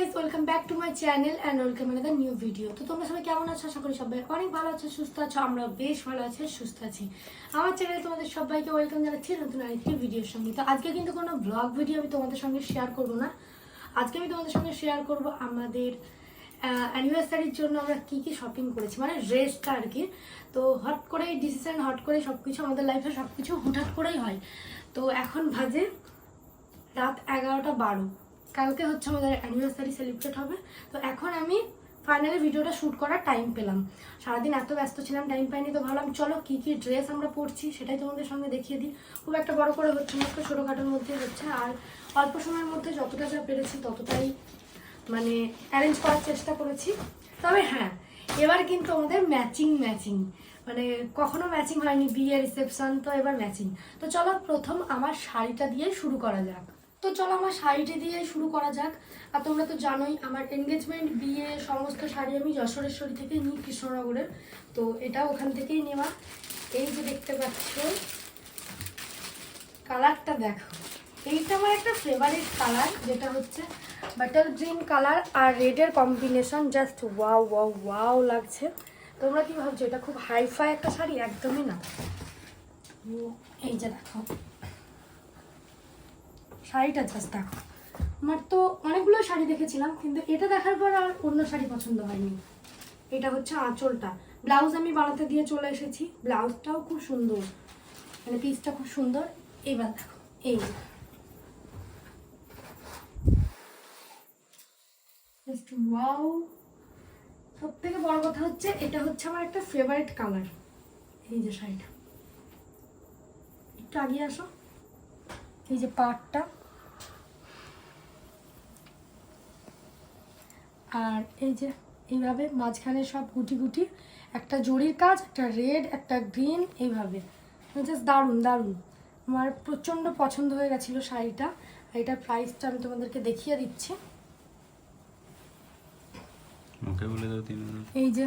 Guys welcome back to my channel and welcome another new video তো তোমরা সবাই কেমন আছো? আশা করি সবাই অনেক ভালো আছো, সুস্থ আছো আমরা বেশ ভালো আছি, সুস্থ আছি। আমার চ্যানেলে তোমাদের সবাইকে ওয়েলকাম জানাচ্ছি নতুন আরেকটি ভিডিওর সঙ্গে। তো আজকে কিন্তু কোনো ব্লগ ভিডিও আমি তোমাদের সঙ্গে শেয়ার করব না। আজকে আমি তোমাদের সঙ্গে শেয়ার করব আমাদের অ্যানিভার্সারির জন্য আমরা কি কি শপিং করেছি মানে ড্রেসটা আর কি। তো হট করে ডিসিশন হট করে সব কিছু আমাদের লাইফে সব কিছু হুটহাট করেই হয়। তো এখন বাজে রাত এগারোটা বারো। কালকে হচ্ছে আমাদের অ্যানিভার্সারি সেলিব্রেট হবে। তো এখন আমি ফাইনালি ভিডিওটা শ্যুট করার টাইম পেলাম। সারাদিন এত ব্যস্ত ছিলাম টাইম পাইনি, তো ভাবলাম চলো কী কী ড্রেস আমরা পরছি সেটাই তোমাদের সঙ্গে দেখিয়ে দিই। খুব একটা বড় করে হচ্ছে না, একটু ছোটোখাটোর মধ্যে হচ্ছে। আর অল্প সময়ের মধ্যে যতটা যা পেরেছি ততটাই মানে অ্যারেঞ্জ করার চেষ্টা করেছি। তবে হ্যাঁ এবার কিন্তু আমাদের ম্যাচিং ম্যাচিং মানে কখনো ম্যাচিং হয়নি বিয়ে রিসেপশন তো এবার ম্যাচিং তো চলো প্রথম আমার শাড়িটা দিয়ে শুরু করা যাক। তো চলো আমার শাড়িটি দিয়ে শুরু করা যাক। আর তোমরা তো জানোই, আমার এনগেজমেন্ট বিয়ে, সমস্ত শাড়ি আমি যশোরেশ্বরী থেকে নিই কৃষ্ণনগরের তো এটা ওখান থেকেই নেওয়া। এই যে দেখতে পাচ্ছ, কালারটা দেখো। এইটা আমার একটা ফেভারিট কালার, যেটা হচ্ছে বাটার গ্রিন কালার আর রেডের combination just wow wow wow লাগছে। তোমরা কি ভাবছ, এটা খুব হাইফাই একটা শাড়ি? একদমই না। এই যে দেখো। শাড়িটা জাস্ট দেখো। আমার তো অনেকগুলো শাড়ি দেখেছিলাম, কিন্তু এটা দেখার পর আর অন্য শাড়ি পছন্দ হয়নি। এটা হচ্ছে আঁচলটা। ব্লাউজ আমি বানাতে দিয়ে চলে এসেছি। ব্লাউজটাও খুব সুন্দর। মানে পিসটা খুব সুন্দর। এবার দেখো, এই। ওয়াও সব থেকে বড় কথা হচ্ছে, এটা হচ্ছে আমার একটা ফেভারিট কালার এই যে শাড়িটা। একটু আগিয়ে আসো। এই যে পাটটা। আর এই যে এইভাবে মাঝখানে সব গুটি গুটি একটা জরির কাজ একটা রেড একটা গ্রিন এইভাবে। জাস্ট দারুণ দারুণ। আমার প্রচণ্ড পছন্দ হয়ে গেছিল শাড়িটা। আর এটার প্রাইসটা আমি তোমাদেরকে দেখিয়ে দিচ্ছি। এই যে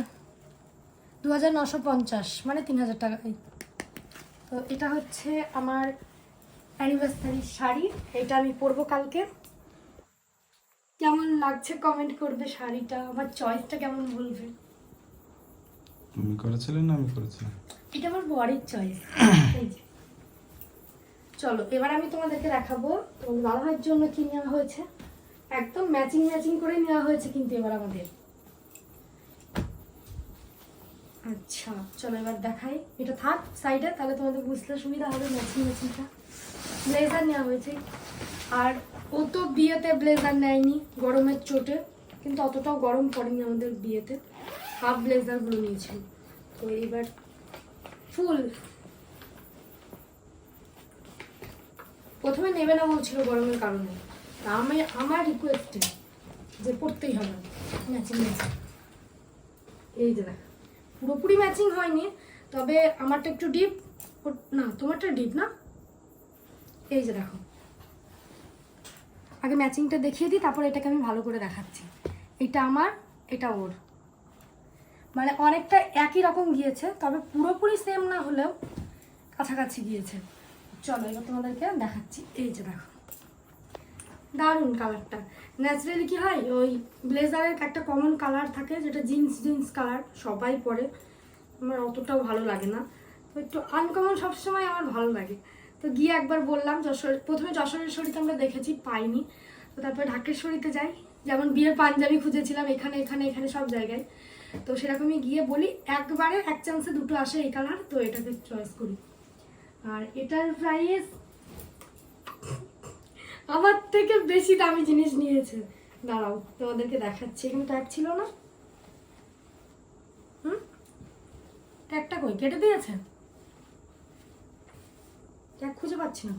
দু হাজার নশো পঞ্চাশ মানে তিন হাজার টাকা। এই তো এটা হচ্ছে আমার অ্যানিভার্সারি শাড়ি। এটা আমি পরবো কালকে। কেমন লাগছে কমেন্ট করবে শাড়িটা? আমার চয়েসটা কেমন বলবে? তুমি করেছিলে না আমি করেছিলাম? এটা আমার বরের চয়েস চলো এবার আমি তোমাদেরকে দেখাবো। তোমাদের বাবা ভাইয়ের জন্য কি নেওয়া হয়েছে? একদম ম্যাচিং ম্যাচিং করে নেওয়া হয়েছে কিন্তু এবার আমাদের। আচ্ছা চলো এবার দেখাই। এটা থাক সাইডে তাহলে তোমাদের বুঝতে সুবিধা হবে ম্যাচিং ম্যাচিংটা ব্লেজার নেওয়া হয়েছে। আর ও তো বিয়েতে ব্লেজার নেয়নি, গরমের চোটে, কিন্তু অতটাও গরম পড়েনি আমাদের বিয়েতে। হাফ ব্লেজারগুলো নিয়েছিল। তো এইবার ফুল। প্রথমে নেবে না বলছিল গরমের কারণে। আমি, আমার রিকোয়েস্টে যে পড়তেই হবে ম্যাচিং ম্যাচিং এই যে দেখ, পুরোপুরি ম্যাচিং হয়নি, তবে আমারটা একটু ডিপ না, তোমারটা ডিপ না? এই যে দেখো। আগে ম্যাচিংটা দেখিয়ে দিই, তারপর এটাকে আমি ভালো করে দেখাচ্ছি। এটা আমার, এটা ওর। মানে অনেকটা একই রকম গিয়েছে, তবে পুরোপুরি সেম না হলেও কাছাকাছি গিয়েছে। চলো এবার তোমাদেরকে দেখাচ্ছি, এই যে দেখো। দারুণ কালারটা ন্যাচারালি কি হয়, ওই ব্লেজারের একটা কমন কালার থাকে, যেটা জিন্স জিন্স কালার সবাই পরে। আমার অতটাও ভালো লাগে না। একটু আনকমন সবসময় আমার ভালো লাগে। তো গিয়ে একবার বললাম যশোর প্রথমে যশোরের যশোরেশ্বরীতে আমরা দেখেছি, পাইনি। তো তারপরে ঢাকের ঢাকেশ্বরীতে যাই। যেমন বিয়ের পাঞ্জাবি খুঁজেছিলাম, এখানে এখানে এখানে সব জায়গায়। তো সেরকমই গিয়ে বলি, একবারে এক চান্সে দুটো আসে এই কালার তো এটাকে চয়েস করি। আর এটার প্রাইস আমার থেকে বেশি দামি জিনিস নিয়েছে। দাঁড়াও, তোমাদেরকে দেখাচ্ছি। এখানে ট্যাগ ছিল না? হুম? ট্যাগটা কই? কেটে দিয়েছে? ট্যাগ খুঁজে পাচ্ছি না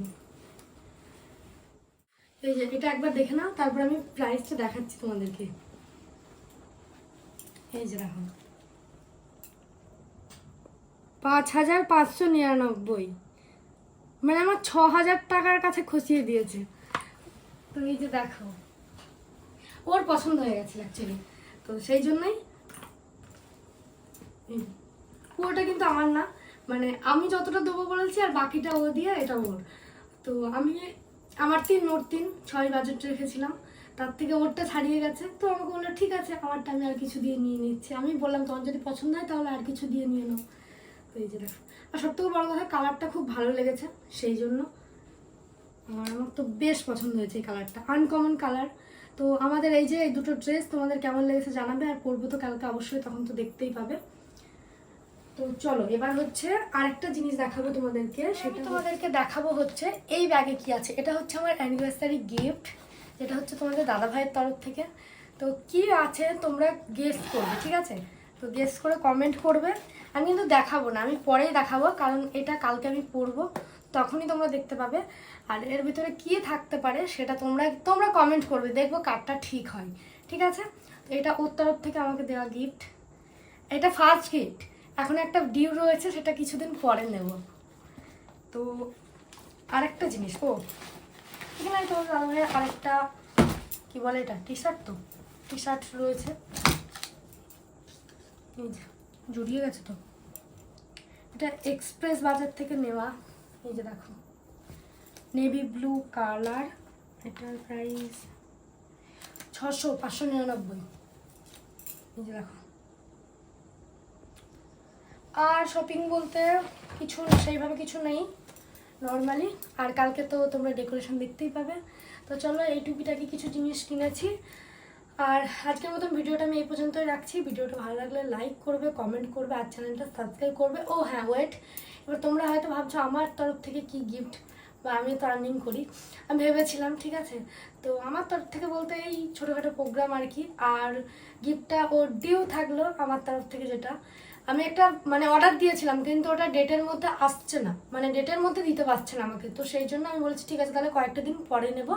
এই যে, এটা একবার দেখে নাও, তারপর আমি প্রাইসটা দেখাচ্ছি তোমাদেরকে। এই যে দেখো। পাঁচ হাজার পাঁচশো নিরানব্বই। মানে আমার ছ হাজার টাকার কাছে খসিয়ে দিয়েছে। তো এই যে দেখো, ওর পছন্দ হয়ে গেছে অ্যাকচুয়ালি তো সেই জন্যই। পুরোটা কিন্তু আমার না। মানে আমি যতটা দেবো বলেছি আর বাকিটা ও দিয়ে এটা ওর। তো আমি আমার তিন, ওর তিন, ছয় বাজেট রেখেছিলাম। তার থেকে ওরটা ছাড়িয়ে গেছে। তো আমাকে বলল, ঠিক আছে আমারটা আমি আর কিছু দিয়ে নিয়ে নিচ্ছি। আমি বললাম, তোমার যদি পছন্দ হয় তাহলে আর কিছু দিয়ে নিয়ে নাও। এই যে দেখো। আর সব থেকে বড় কথা কালারটা খুব ভালো লেগেছে, সেই জন্য আর আমার তো বেশ পছন্দ হয়েছে এই কালারটা আনকমন কালার তো আমাদের এই যে এই দুটো ড্রেস তোমাদের কেমন লেগেছে জানাবে আর পরবো তো কালকে অবশ্যই, তখন তো দেখতেই পাবে। তো চলো এবার হচ্ছে আরেকটা জিনিস দেখাবো তোমাদেরকে সেটা তোমাদেরকে দেখাবো হচ্ছে এই ব্যাগে কি আছে। এটা হচ্ছে আমার অ্যানিভার্সারি গিফট যেটা হচ্ছে তোমাদের দাদা ভাইয়ের তরফ থেকে। তো কি আছে তোমরা গেস করবে ঠিক আছে? তো গেস করে কমেন্ট করবে। আমি কিন্তু দেখাবো না আমি পরেই দেখাবো কারণ এটা কালকে আমি পরবো তখনই তোমরা দেখতে পাবে। আর এর ভিতরে কি থাকতে পারে সেটা তোমরা তোমরা কমেন্ট করবে দেখব কারটা ঠিক হয় ঠিক আছে? তো এটা ওর তরফ থেকে আমাকে দেওয়া গিফট এটা ফার্স্ট গিফট এখন একটা ডিউ রয়েছে, সেটা কিছুদিন পরে নেব। তো আরেকটা জিনিস, ও, এখানে তোমার দাদা আরেকটা, কি বলে এটা টি শার্ট তো টি শার্ট রয়েছে জড়িয়ে গেছে তো? এটা এক্সপ্রেস বাজার থেকে নেওয়া, এই যে দেখো। নেভি ব্লু কালার এটার প্রাইস ছশো, পাঁচশো নিরানব্বই। এই যে দেখো। আর শপিং বলতে কিছু সেইভাবে কিছু নেই নর্মালি আর কালকে তো তোমরা ডেকোরেশন দেখতেই পাবে। তো চলো, এই টুপিটাকে কিছু জিনিস কিনেছি। আর আজকের মতন ভিডিওটা আমি এই পর্যন্তই রাখছি। ভিডিওটা ভালো লাগলে লাইক করবে কমেন্ট করবে, আর চ্যানেলটা সাবস্ক্রাইব করবে। ও হ্যাঁ ওয়েট এবার তোমরা হয়তো ভাবছ, আমার তরফ থেকে কি গিফট বা আমি তো আর্নিং করি। আমি ভেবেছিলাম, ঠিক আছে? তো আমার তরফ থেকে বলতে এই ছোটোখাটো প্রোগ্রাম আর কি। আর গিফটটা ও ডিউ থাকল আমার তরফ থেকে যেটা। আমি একটা মানে অর্ডার দিয়েছিলাম, কিন্তু ওটা ডেটের মধ্যে আসছে না। মানে ডেটের মধ্যে দিতে পারছে না আমাকে। তো সেই জন্য আমি বলছি, ঠিক আছে, তাহলে কয়েকটা দিন পরে নেব।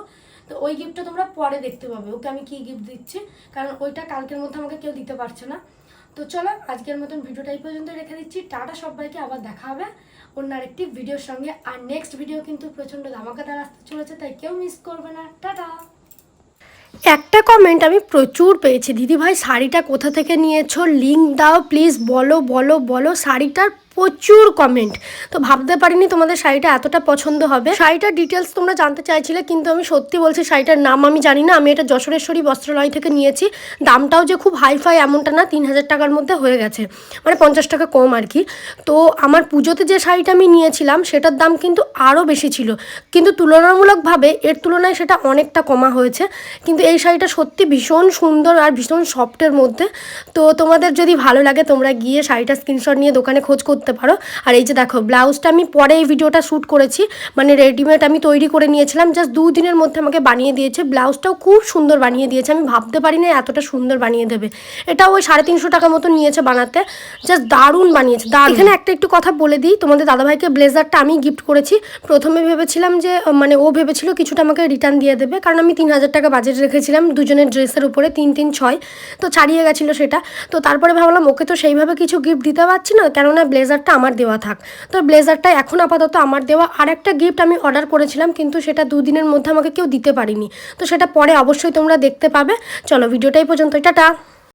তো ওই গিফটটা তোমরা পরে দেখতে পাবে। ওকে আমি কি গিফট দিচ্ছি? কারণ ওইটা কালকের মধ্যে আমাকে কেউ দিতে পারছে না। তো চলো, আজকের মতন ভিডিওটা এই পর্যন্ত রেখে দিচ্ছি। টাটা সবাইকে, আবার দেখা হবে অন্য আরেকটি ভিডিওর সঙ্গে। আর নেক্সট ভিডিও কিন্তু প্রচণ্ড ধামাকাদার আসতে চলেছে, তাই কেউ মিস করবে না। টাটা! একটা কমেন্ট আমি প্রচুর পেয়েছি। দিদিভাই, শাড়িটা কোথা থেকে নিয়েছো? লিঙ্ক দাও প্লিজ বলো বলো বলো, শাড়িটার প্রচুর কমেন্ট তো ভাবতে পারিনি তোমাদের শাড়িটা এতটা পছন্দ হবে। শাড়িটার ডিটেলস তোমরা জানতে চাইছিলে, কিন্তু আমি সত্যি বলছি শাড়িটার নাম আমি জানি না। আমি এটা যশোরেশ্বরী বস্ত্রালয় থেকে নিয়েছি। দামটাও যে খুব হাইফাই এমনটা না, তিন হাজার টাকার মধ্যে হয়ে গেছে। মানে পঞ্চাশ টাকা কম আর কি। তো আমার পুজোতে যে শাড়িটা আমি নিয়েছিলাম, সেটার দাম কিন্তু আরও বেশি ছিল। কিন্তু তুলনামূলকভাবে এর তুলনায় সেটা অনেকটা কমা হয়েছে। কিন্তু এই শাড়িটা সত্যি ভীষণ সুন্দর আর ভীষণ সফটের মধ্যে। তো তোমাদের যদি ভালো লাগে, তোমরা গিয়ে শাড়িটা স্ক্রিনশট নিয়ে দোকানে খোঁজ করতে পারো। আর এই যে দেখো, ব্লাউজটা আমি পরে এই ভিডিওটা শ্যুট করেছি। মানে রেডিমেড আমি তৈরি করে নিয়েছিলাম জাস্ট দু দিনের মধ্যে আমাকে বানিয়ে দিয়েছে। ব্লাউজটাও খুব সুন্দর বানিয়ে দিয়েছে, আমি ভাবতে পারি না এতটা সুন্দর বানিয়ে দেবে। এটা ওই সাড়ে তিনশো টাকা মতো নিয়েছে বানাতে। জাস্ট দারুণ বানিয়েছে, দারুণ। এখানে একটা একটু কথা বলে দিই, তোমাদের দাদাভাইকে ব্লেজারটা আমি গিফট করেছি। প্রথমে ভেবেছিলাম যে মানে ও ভেবেছিল কিছুটা আমাকে রিটার্ন দিয়ে দেবে, কারণ আমি তিন হাজার টাকা বাজেট রেখেছিলাম দুজনের ড্রেসের উপরে, তিন তিন, ছয়। তো ছাড়িয়ে গেছিল সেটা। তো তারপরে ভাবলাম, ওকে তো সেইভাবে কিছু গিফট দিতে পারছি না, কেননা ব্লেজারটা আমার দেওয়া থাক। তো ব্লেজারটা এখন আপাতত আমার দেওয়া। আর একটা গিফট আমি অর্ডার করেছিলাম, কিন্তু সেটা দুদিনের মধ্যে আমাকে কেউ দিতে পারিনি। তো সেটা পরে অবশ্যই তোমরা দেখতে পাবে। চলো ভিডিওটাই পর্যন্ত টাটা!